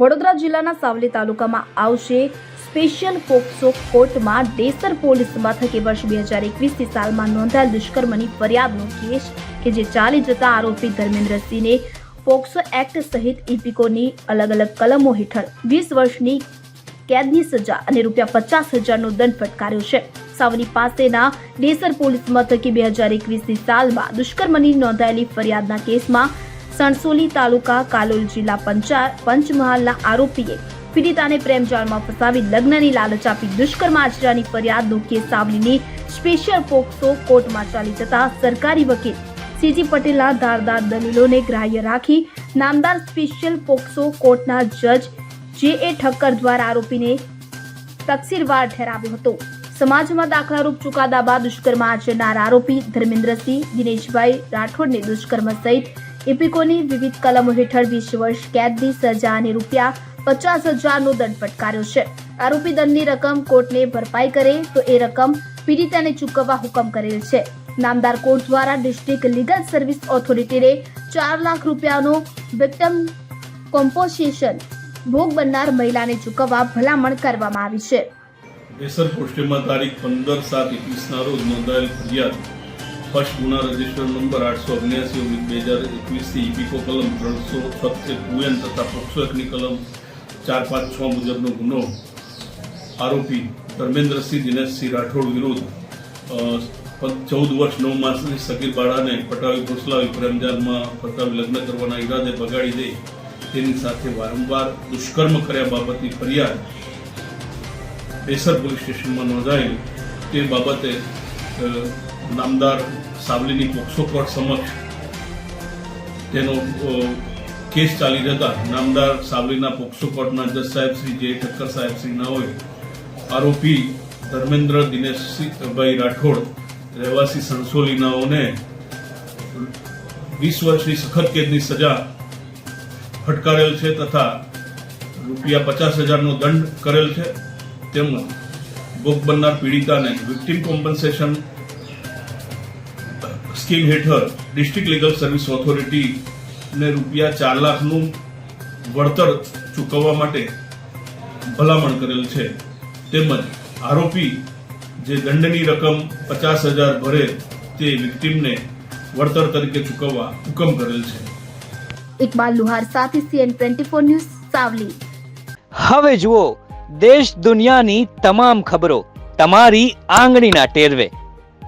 વડોદરા જિલ્લાના સાવલી તાલુકામાં આવશે સ્પેશિયલ પોક્સો કોર્ટમાં ડેસર પોલીસ મથકે વર્ષ બે હજાર એકવીસની સાલમાં નોંધાયેલ દુષ્કર્મની ફરિયાદનો કેસ કે જે ચાલી જતા આરોપી ધર્મેન્દ્રસિંહને પોક્સો એક્ટ સહિત ઇપિકોની અલગ અલગ કલમો હેઠળ વીસ વર્ષની કેદની સજા અને રૂપિયા પચાસ હજારનો દંડ ફટકાર્યો છે. સાવલી પાસેના ડેસર પોલીસ મથકે બે હજાર એકવીસની સાલમાં દુષ્કર્મની નોંધાયેલી ફરિયાદના કેસમાં સણસોલી તાલુકા કાલોલ જિલ્લા પંચાયત પંચમહાલના આરોપીએ પીડિતાને પ્રેમજાળમાં ફસાવી લગ્નની લાલચ આપી દુષ્કર્મ આચરાની ફરિયાદનો કેસ સાવલીની સ્પેશિયલ પોક્સો કોર્ટમાં ચાલી જતા સરકારી વકીલ સીજી પટેલના ધારદાર દલીલોને ગ્રાહ્ય રાખી નામદાર સ્પેશિયલ પોક્સો કોર્ટના જજ જે એ ઠક્કર દ્વારા આરોપીને તકસીરવાર ઠેરાવ્યો હતો. સમાજમાં દાખલારૂપ ચુકાદા બાદ દુષ્કર્મ આચરનાર આરોપી ધર્મેન્દ્રસિંહ, દિનેશભાઈ રાઠોડને દુષ્કર્મ સહિત ઇપિકોની વિવિધ કલમો હેઠળ વીસ વર્ષ કેદની સજા અને રૂપિયા પચાસ હજારનો દંડ ફટકાર્યો છે. આરોપી દંડની રકમ કોર્ટને ભરપાઈ કરે તો એ રકમ પીડિતાને ચૂકવવા હુકમ કરેલ છે. નામદાર કોર્ટ દ્વારા ડિસ્ટ્રિક્ટ લીગલ સર્વિસ ઓથોરિટીને ચાર લાખ રૂપિયાનો વિક્ટમ કોમ્પોસિશન ભોગ બનનાર મહિલાને ચૂકવવા ભલામણ કરવામાં આવી છે. એસર પોસ્ટેમાં તારીખ પંદર સાત એકવીસના રોજ નોંધાયેલ ફરિયાદ ફર્સ્ટ ગુના રજિસ્ટર નંબર આઠસો અગ્યાસી ઓગણીસ બે હજાર એકવીસથી ઇપીકો કલમ ત્રણસો છોતેર ટુએન તથા પોક્સો એકની કલમ ચાર પાંચ છ મુજબનો ગુનો આરોપી ધર્મેન્દ્રસિંહ દિનેશસિંહ રાઠોડ વિરુદ્ધ ચૌદ વર્ષ નવ માસની સગીર બાળાને પટાવી ફોસલાવી પ્રેમજાલમાં પટાવી લગ્ન કરવાના ઈરાદે બગાડી દે તેની સાથે વારંવાર દુષ્કર્મ કર્યા બાબતની ફરિયાદ બેસર પોલીસ સ્ટેશનમાં નોંધાયેલી તે બાબતે નામદાર સાવલીની પોક્સો કોર્ટ સમક્ષ તેનો કેસ ચાલી જતા નામદાર સાવલીના પોક્સો કોર્ટના જજ સાહેબ શ્રી જે ઠક્કર સાહેબ શ્રી હોય, આરોપી ધર્મેન્દ્ર દિનેશભાઈ રાઠોડ રહેવાસી સણસોલીનાઓને વીસ વર્ષની સખત કેદની સજા ફટકારેલ છે તથા રૂપિયા પચાસ હજારનો દંડ કરેલ છે. તેમજ ભોગ બનનાર પીડિતાને વિક્ટિમ કોમ્પન્સેશન સ્કીમ હેઠળ ડિસ્ટ્રિક્ટ લીગલ સર્વિસ ઓથોરિટીને રૂપિયા ચાર લાખનું વળતર ચૂકવવા માટે ભલામણ કરેલ છે. તેમજ આરોપી જે દંડની રકમ પચાસ હજાર ભરે તે વિક્ટીમને વળતર તરીકે ચૂકવવા હુકમ કરેલ છે. ઇકબાલ લુહાર સાથે CN twenty four news Savli. હવે જુઓ દેશ દુનિયાની તમામ ખબરો તમારી આંગળીના ટેરવે.